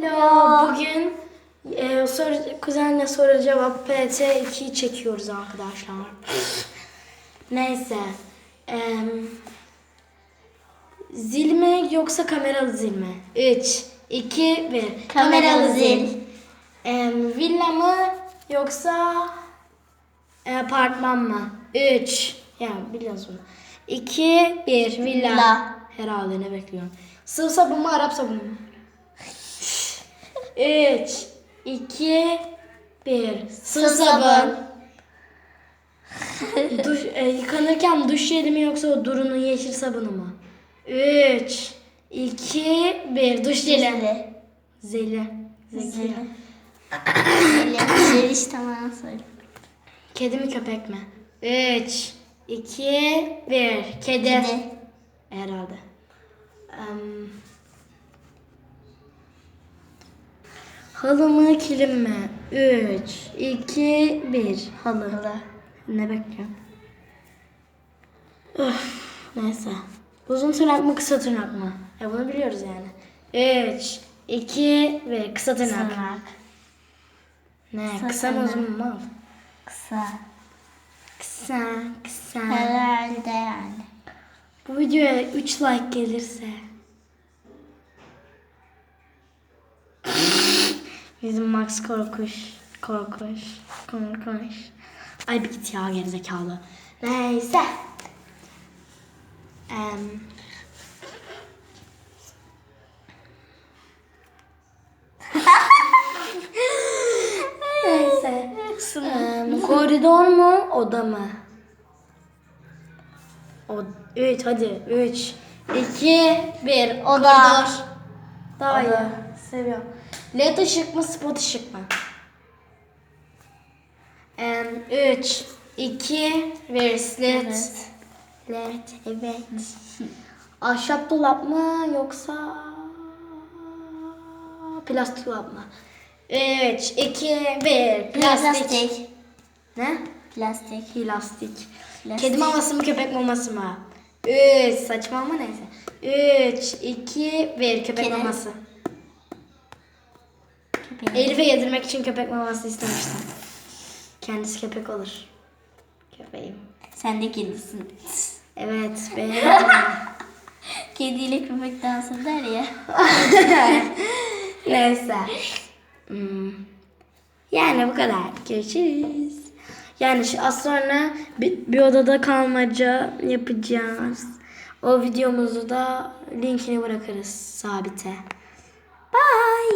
Hello. Bugün e, soru, kuzenle soru cevap PT 2'yi çekiyoruz arkadaşlar. Neyse. Em, zil mi yoksa kameralı zil mi? 3, 2, 1. Kameralı zil. Em, villa mı yoksa e, apartman mı? 3. Yani biliyoruz bunu. 2, 1. Villa. Villa. Herhalde ne bekliyorum. Sıvı sabun mu Arap sabunu mu? 3, 2, 1. Sıvı sabun. duş, e, yıkanırken duş jeli mi yoksa o Duru'nun yeşil sabunu mu? 3, 2, 1. Duş jeli. Zeli. Zeki. Zili. Zili. Zili işte bana söyle. Kedi mi köpek mi? 3, 2, 1. Kedi. Kedi. Herhalde. Halı mı kilim mi? 3, 2, 1. Halı. Halı. Ne bekliyorum? Öf, neyse. Uzun tırnak mı kısa tırnak mı? Ya bunu biliyoruz yani. 3, 2, 1. Kısa tırnak. Tırnak. Ne? Kısa Kısa mı uzun mu? Kısa. Kısa, kısa. Herhalde yani. Bu videoya 3 like gelirse Bizim Max korkuş, korkuş, korkuş. Ay bir git ya gerizekalı. Neyse. Em, Neyse. Em, koridor mu, oda mı? O 3 hadi 3 2 1 Oda. Koridor. Daha iyi. Seviyorum. LED ışık mı spot ışık mı? 3 2 1 LED. Evet. LED evet. Ahşap dolap mı yoksa plastik dolap mı? 3 2 1 plastik. Plastik. Ne? Plastik. Plastik. Plastik. Kedi maması mı köpek maması mı? 3 saçma ama neyse. 3 2 1 köpek Kedi. maması. Köpeği. Elif'e yedirmek için köpek maması istemiştim. Kendisi köpek olur. Köpeğim. Sen de kedisin. Evet benim. Kediyle köpek dans eder ya. neyse. Hmm. Yani bu kadar. Görüşürüz. Yani şu az sonra bir, bir odada kalmaca yapacağız. O videomuzu da linkini bırakırız sabite. Bye.